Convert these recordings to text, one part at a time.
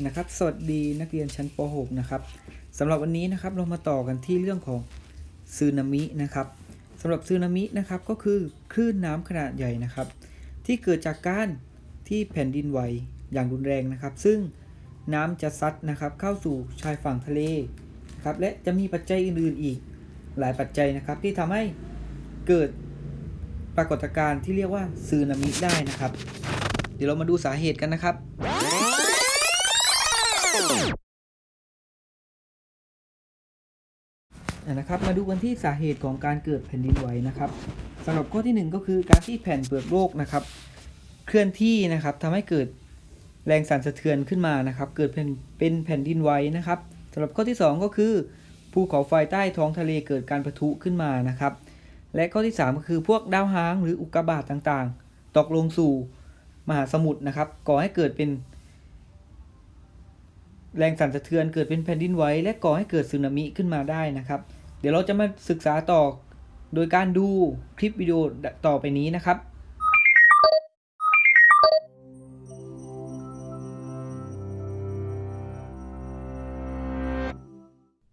นะครับ สวัสดีนักเรียนชั้นป .6 นะครับสำหรับวันนี้นะครับเรามาต่อกันที่เรื่องของซึนามินะครับสำหรับซึนามินะครับก็คือคลื่นน้ำขนาดใหญ่นะครับ ที่เกิดจากการที่แผ่นดินไหวอย่างรุนแรงนะครับ ซึ่งน้ำจะซัดนะครับเข้าสู่ชายฝั่งทะเลนะครับและจะมีปัจจัยอื่นๆอีกหลายปัจจัยนะครับ ที่ทำให้เกิดปรากฏการณ์ที่เรียกว่าซึนามิได้นะครับ เดี๋ยวเรามาดูสาเหตุกันนะครับ นะครับ มาดูกันที่สาเหตุของการเกิดแผ่นดินไหวนะครับสำหรับข้อที่หนึ่งก็คือการที่แผ่นเปลือกโลกนะครับ เคลื่อนที่นะครับทำให้เกิดแรงสั่นสะเทือนขึ้นมานะครับ เกิดเป็นเป็นแผ่นดินไหวนะครับสำหรับข้อที่สองก็คือภูเขาไฟใต้ท้องทะเลเกิดการปะทุขึ้นมานะครับ และข้อที่สามก็คือพวกดาวหางหรืออุกกาบาตต่างๆ ตกลงสู่มหาสมุทรนะครับ ก่อให้เกิดเป็น แรงสั่นสะเทือนเกิดเป็นแผ่นดินไหวและก่อให้เกิดสึนามิขึ้นมาได้นะครับ เดี๋ยวเราจะมาศึกษาต่อโดยการดูคลิปวิดีโอต่อไปนี้นะครับ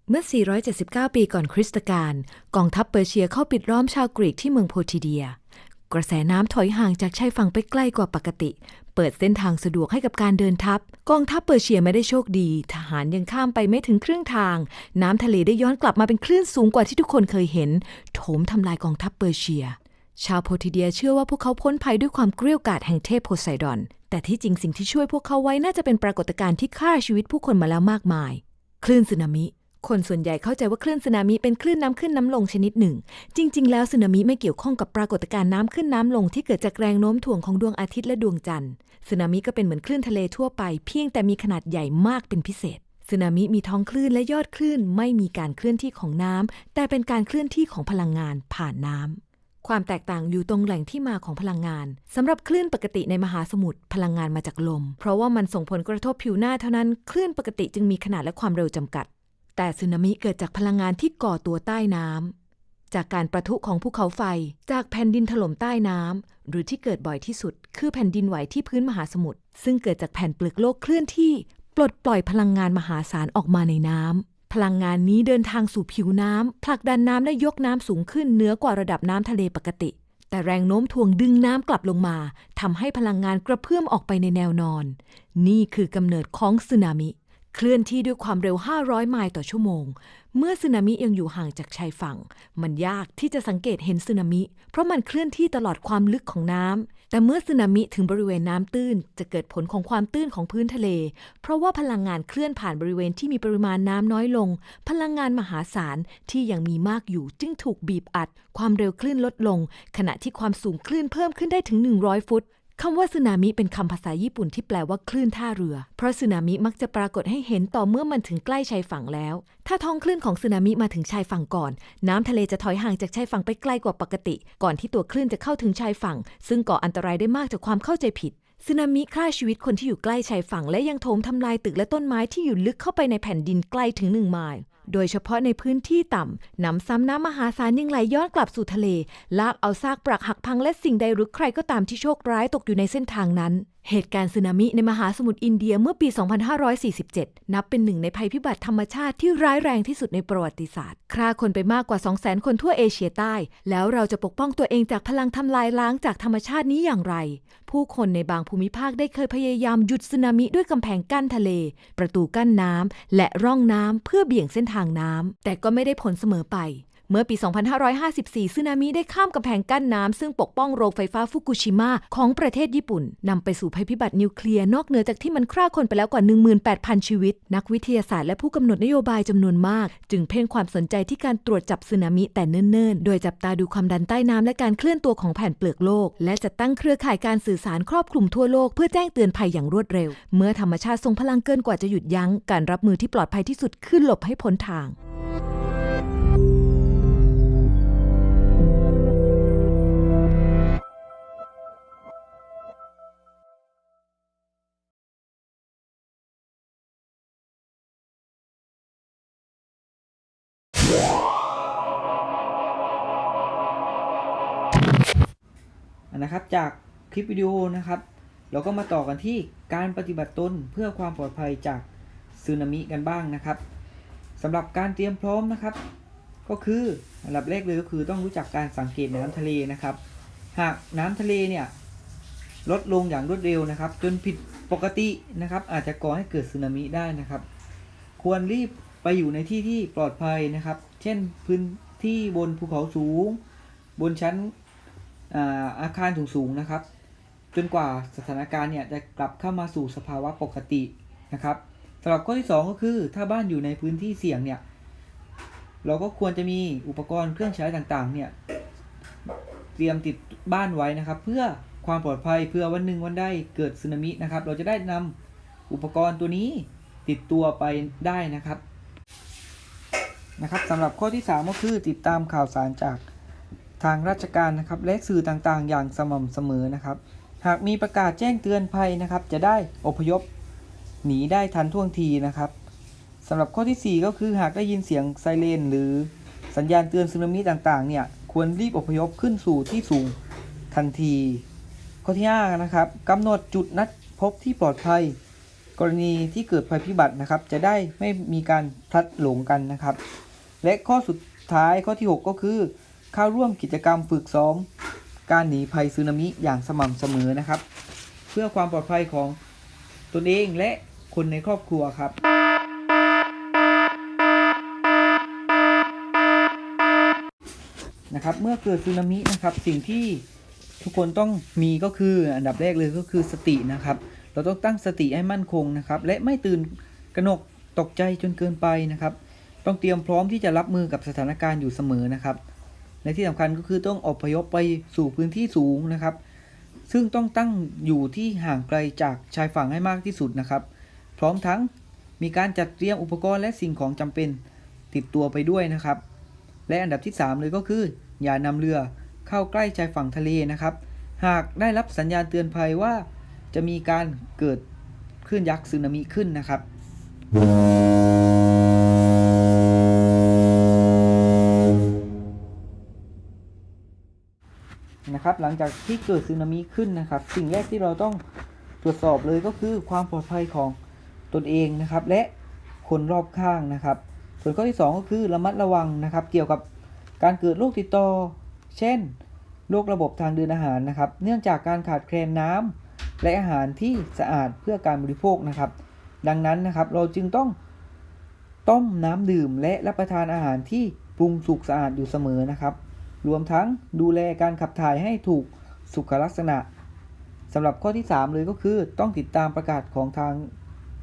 เมื่อ 479 ปีก่อนคริสตกาล กองทัพเปอร์เซียเข้าปิดล้อมชาวกรีกที่เมืองโพธิเดีย กระแสน้ำถอยห่างจากชายฝั่งไปใกล้กว่าปกติ เปิดเส้นทางสะดวกให้กับการเดินทัพ กองทัพเปอร์เซียไม่ได้โชคดี ทหารยังข้ามไปไม่ถึงครึ่งทาง น้ำทะเลได้ย้อนกลับมาเป็นคลื่นสูงกว่าที่ทุกคนเคยเห็น โถมทำลายกองทัพเปอร์เซีย ชาวโพธิเดียเชื่อว่าพวกเขาพ้นภัยด้วยความเกรี้ยวกราดแห่งเทพโพไซดอน แต่ที่จริงสิ่งที่ช่วยพวกเขาไว้น่าจะเป็นปรากฏการณ์ที่ฆ่าชีวิตผู้คนมาแล้วมากมาย คลื่นสึนามิ คนส่วนใหญ่เข้าใจว่าคลื่นสึนามิเป็นคลื่นน้ำขึ้นน้ำลงชนิดหนึ่ง จริง ๆ แล้วสึนามิไม่เกี่ยวข้องกับปรากฏการณ์น้ำขึ้นน้ำลงที่เกิดจากแรงโน้มถ่วงของดวงอาทิตย์และดวงจันทร์สึนามิก็เป็นเหมือนคลื่นทะเลทั่วไป เพียงแต่มีขนาดใหญ่มากเป็นพิเศษสึนามิมีท้องคลื่นและยอดคลื่นไม่มีการเคลื่อนที่ของน้ำแต่เป็นการเคลื่อนที่ของพลังงานผ่านน้ำความแตกต่างอยู่ตรงแหล่งที่มาของพลังงานสำหรับคลื่นปกติในมหาสมุทรพลังงานมาจากลม เพราะว่ามันส่งผลกระทบผิวหน้าเท่านั้น คลื่นปกติจึงมีขนาดและความเร็วจำกัด แต่สึนามิเกิดจากพลังงานที่ก่อตัวใต้น้ำจากการประทุของภูเขาไฟจากแผ่นดินถล่มใต้น้ำหรือที่เกิดบ่อยที่สุด คือแผ่นดินไหวที่พื้นมหาสมุทรซึ่งเกิดจากแผ่นเปลือกโลกเคลื่อนที่ปลดปล่อยพลังงานมหาศาลออกมาในน้ำพลังงานนี้เดินทางสู่ผิวน้ำผลักดันน้ำและยกน้ำสูงขึ้นเหนือกว่าระดับน้ำทะเลปกติ แต่แรงโน้มถ่วงดึงน้ำกลับลงมาทำให้พลังงานกระเพื่อมออกไปในแนวนอน นี่คือกำเนิดของสึนามิ เคลื่อนที่ด้วยความเร็ว 500 ไมล์ต่อชั่วโมง เมื่อสึนามิยังอยู่ห่างจากชายฝั่ง มันยากที่จะสังเกตเห็นสึนามิ เพราะมันเคลื่อนที่ตลอดความลึกของน้ำ แต่เมื่อสึนามิถึงบริเวณน้ำตื้น จะเกิดผลของความตื้นของพื้นทะเล เพราะว่าพลังงานเคลื่อนผ่านบริเวณที่มีปริมาณน้ำน้อยลง พลังงานมหาศาลที่ยังมีมากอยู่จึงถูกบีบอัด ความเร็วคลื่นลดลง ขณะที่ความสูงคลื่นเพิ่มขึ้นได้ถึง 100 ฟุต คำว่าสึนามิเป็นคำภาษาญี่ปุ่นที่แปลว่าคลื่นท่าเรือ เพราะสึนามิมักจะปรากฏให้เห็นต่อเมื่อมันถึงใกล้ชายฝั่งแล้ว ถ้าท้องคลื่นของสึนามิมาถึงชายฝั่งก่อน น้ำทะเลจะถอยห่างจากชายฝั่งไปไกลกว่าปกติ ก่อนที่ตัวคลื่นจะเข้าถึงชายฝั่ง ซึ่งก่ออันตรายได้มากจากความเข้าใจผิดสึนามิฆ่าชีวิตคนที่อยู่ใกล้ชายฝั่ง และยังโถมทำลายตึกและต้นไม้ที่อยู่ลึกเข้าไปในแผ่นดินไกลถึงหนึ่งไมล์ โดยเฉพาะในพื้นที่ต่ำน้ำซ้ำน้ำมหาศาลยังไหลย้อนกลับสู่ทะเล ลากเอาซากปรักหักพังและสิ่งใดหรือใครก็ตามที่โชคร้ายตกอยู่ในเส้นทางนั้นเหตุการณ์สึนามิในมหาสมุทรอินเดียเมื่อปี 2547 นับเป็นหนึ่งในภัยพิบัติธรรมชาติที่ร้ายแรงที่สุดในประวัติศาสตร์ ฆ่าคนไปมากกว่า 200,000 คนทั่วเอเชียใต้ แล้วเราจะปกป้องตัวเองจากพลังทำลายล้างจากธรรมชาตินี้อย่างไร ผู้คนในบางภูมิภาคได้เคยพยายามหยุดสึนามิด้วยกำแพงกั้นทะเล ประตูกั้นน้ำและร่องน้ำเพื่อเบี่ยงเส้นทางน้ำแต่ก็ไม่ได้ผลเสมอไป เมื่อปี 2554สึนามิได้ข้ามกำแพงกั้นน้ำซึ่งปกป้องโรงไฟฟ้าฟุกุชิมะของประเทศญี่ปุ่นนำไปสู่ภัยพิบัตินิวเคลียร์นอกเหนือจากที่มันฆ่าคนไปแล้วกว่า 18,000 ชีวิต นักวิทยาศาสตร์และผู้กำหนดนโยบายจำนวนมาก จึงเพ่งความสนใจที่การตรวจจับสึนามิแต่เนิ่นๆ โดยจับตาดูความดันใต้น้ำและการเคลื่อนตัวของแผ่นเปลือกโลก และจัดตั้งเครือข่ายการสื่อสารครอบคลุมทั่วโลกเพื่อแจ้งเตือนภัยอย่างรวดเร็ว เมื่อธรรมชาติทรงพลังเกินกว่าจะหยุดยั้งการรับมือที่ปลอดภัยที่สุดคือหลบให้พ้นทาง นะครับ จากคลิปวิดีโอนะครับ เราก็มาต่อกันที่การปฏิบัติตนเพื่อความปลอดภัยจากสึนามิกันบ้างนะครับสำหรับการเตรียมพร้อมนะครับ ก็คืออันดับแรกเลยก็คือต้องรู้จักการสังเกตน้ำทะเลนะครับ หากน้ำทะเลเนี่ยลดลงอย่างรวดเร็วนะครับ จนผิดปกตินะครับ อาจจะก่อให้เกิดสึนามิได้นะครับ ควรรีบไปอยู่ในที่ที่ปลอดภัยนะครับ เช่นพื้นที่บนภูเขาสูง บนชั้น อาคารสูงๆนะครับ จนกว่าสถานการณ์เนี่ยจะกลับเข้ามาสู่สภาวะปกตินะครับสำหรับข้อที่ 2 ก็คือถ้าบ้านอยู่ในพื้นที่เสี่ยงเนี่ยเราก็ควรจะมีอุปกรณ์เครื่องใช้ต่างๆเนี่ยเตรียมติดบ้านไว้นะครับ เพื่อความปลอดภัยเพื่อวันหนึ่งวันใดเกิดสึนามินะครับ เราจะได้นำอุปกรณ์ตัวนี้ติดตัวไปได้นะครับนะครับสำหรับข้อที่ 3 ก็คือติดตามข่าวสารจาก ทางราชการนะครับและสื่อต่างๆ อย่างสม่ำเสมอนะครับ หากมีประกาศแจ้งเตือนภัยนะครับ จะได้อพยพหนีได้ทันท่วงทีนะครับสำหรับข้อทีสี่ 4 ก็คือหากได้ยินเสียงไซเรนหรือสัญญาณเตือนสึนามิต่างๆเนี่ยควรรีบอพยพขึ้นสู่ที่สูงทันที ข้อที่5นะครับกำหนดจุดนัดพบที่ปลอดภัย กรณีที่เกิดภัยพิบัตินะครับ จะได้ไม่มีการพลัดหลงกันนะครับ และข้อสุดท้ายข้อที่ 6 ก็คือ เข้าร่วมกิจกรรมฝึกซ้อม การหนีภัยสึนามิอย่างสม่ำเสมอนะครับ เพื่อความปลอดภัยของตนเองและคนในครอบครัวครับนะครับเมื่อเกิดสึนามินะครับสิ่งที่ทุกคนต้องมีก็คืออันดับแรกเลยก็คือสตินะครับ เราต้องตั้งสติให้มั่นคงนะครับ และไม่ตื่นกระหนกตกใจจนเกินไปนะครับ ต้องเตรียมพร้อมที่จะรับมือกับสถานการณ์อยู่เสมอนะครับ และที่สำคัญก็คือต้องอพยพไปสู่พื้นที่สูงนะครับ ซึ่งต้องตั้งอยู่ที่ห่างไกลจากชายฝั่งให้มากที่สุดนะครับ พร้อมทั้งมีการจัดเตรียมอุปกรณ์และสิ่งของจำเป็นติดตัวไปด้วยนะครับ และอันดับที่ 3 เลยก็คือ อย่านำเรือเข้าใกล้ชายฝั่งทะเลนะครับ หากได้รับสัญญาณเตือนภัยว่าจะมีการเกิดคลื่นยักษ์สึนามิขึ้นนะครับ นะครับ หลังจากที่เกิดสึนามิขึ้นนะครับ สิ่งแรกที่เราต้องตรวจสอบเลยก็คือความปลอดภัยของตนเองนะครับ และคนรอบข้างนะครับ ส่วนข้อที่ 2 ก็คือระมัดระวังนะครับ เกี่ยวกับการเกิดโรคติดต่อ เช่นโรคระบบทางเดินอาหารนะครับ เนื่องจากการขาดแคลนน้ำและอาหารที่สะอาดเพื่อการบริโภคนะครับ ดังนั้นนะครับเราจึงต้องต้มน้ำดื่ม และรับประทานอาหารที่ปรุงสุกสะอาดอยู่เสมอนะครับ รวมทั้งดูแลการขับถ่ายให้ถูกสุขลักษณะสำหรับข้อที่ 3 เลยก็คือต้องติดตามประกาศของทาง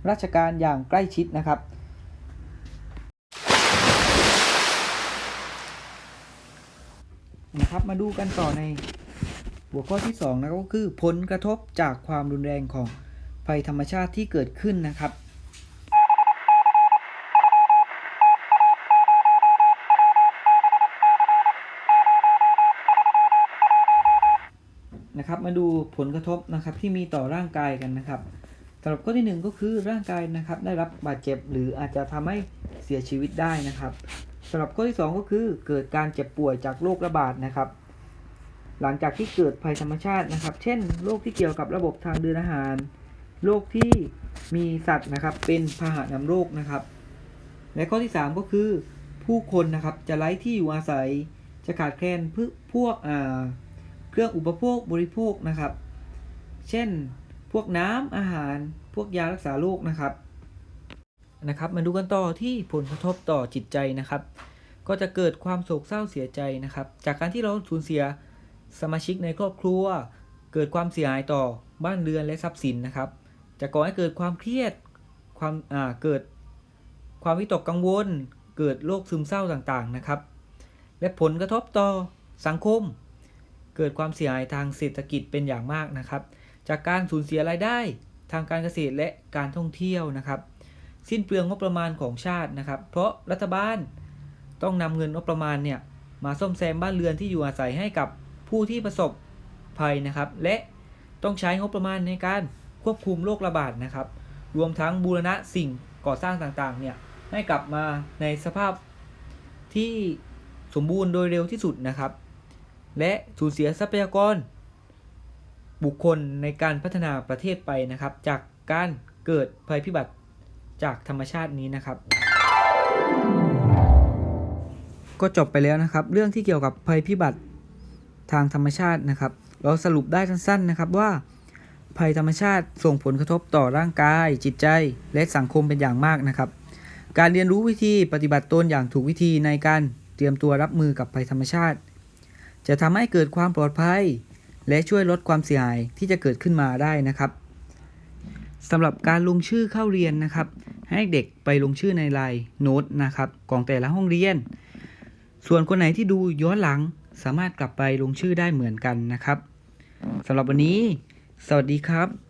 ราชการอย่างใกล้ชิดนะครับ นะครับมาดูกันต่อในหัวข้อที่2นะก็คือผลกระทบจากความรุนแรงของภัยธรรมชาติที่เกิดขึ้นนะครับ นะครับ มาดูผลกระทบนะครับที่มีต่อร่างกายกันนะครับสำหรับข้อที่หนึ่งก็คือร่างกายนะครับได้รับบาดเจ็บหรืออาจจะทำให้เสียชีวิตได้นะครับสำหรับข้อที่สองก็คือเกิดการเจ็บป่วยจากโรคระบาดนะครับ หลังจากที่เกิดภัยธรรมชาตินะครับ เช่นโรคที่เกี่ยวกับระบบทางเดินอาหารโรคที่มีสัตว์นะครับเป็นพาหะนำโรคนะครับ และข้อที่ 3 ก็คือผู้คนนะครับจะไร้ที่อยู่อาศัยจะขาดแคลนพวกพวกอ่า เครื่องอุปโภคบริโภคนะครับ เช่น พวกน้ำอาหารพวกยารักษาโรคนะครับนะครับ มาดูกันต่อที่ผลกระทบต่อจิตใจนะครับ ก็จะเกิดความโศกเศร้าเสียใจนะครับ จากการที่เราสูญเสียสมาชิกในครอบครัว เกิดความเสียหายต่อบ้านเรือนและทรัพย์สินนะครับ จะก่อให้เกิดความเครียดความอ่าเกิดความวิตกกังวล เกิดโรคซึมเศร้าต่างๆนะครับ และผลกระทบต่อสังคม เกิดความเสียหายทางเศรษฐกิจเป็นอย่างมากนะครับ จากการสูญเสียรายได้ทางการเกษตรและการท่องเที่ยวนะครับ สิ้นเปลืองงบประมาณของชาตินะครับ เพราะรัฐบาลต้องนำเงินงบประมาณเนี่ยมาซ่อมแซมบ้านเรือนที่อยู่อาศัยให้กับผู้ที่ประสบภัยนะครับ และต้องใช้งบประมาณในการควบคุมโรคระบาดนะครับ รวมทั้งบูรณะสิ่งก่อสร้างต่างๆเนี่ยให้กลับมาในสภาพที่สมบูรณ์โดยเร็วที่สุดนะครับ และสูญเสียทรัพยากร บุคคลในการพัฒนาประเทศไปนะครับ จากการเกิดภัยพิบัติจากธรรมชาตินี้นะครับ ก็จบไปแล้วนะครับ เรื่องที่เกี่ยวกับภัยพิบัติทางธรรมชาตินะครับ เราสรุปได้สั้นๆนะครับว่า ภัยธรรมชาติส่งผลกระทบต่อร่างกาย จิตใจ และสังคมเป็นอย่างมากนะครับ การเรียนรู้วิธีปฏิบัติตนอย่างถูกวิธีในการเตรียมตัวรับมือกับภัยธรรมชาติ จะทำให้เกิดความปลอดภัย และช่วยลดความเสียหายที่จะเกิดขึ้นมาได้นะครับสำหรับการลงชื่อเข้าเรียนนะครับ ให้เด็กไปลงชื่อในไลน์โน้ตนะครับของแต่ละห้องเรียน ส่วนคนไหนที่ดูย้อนหลังสามารถกลับไปลงชื่อได้เหมือนกันนะครับสำหรับวันนี้ สวัสดีครับ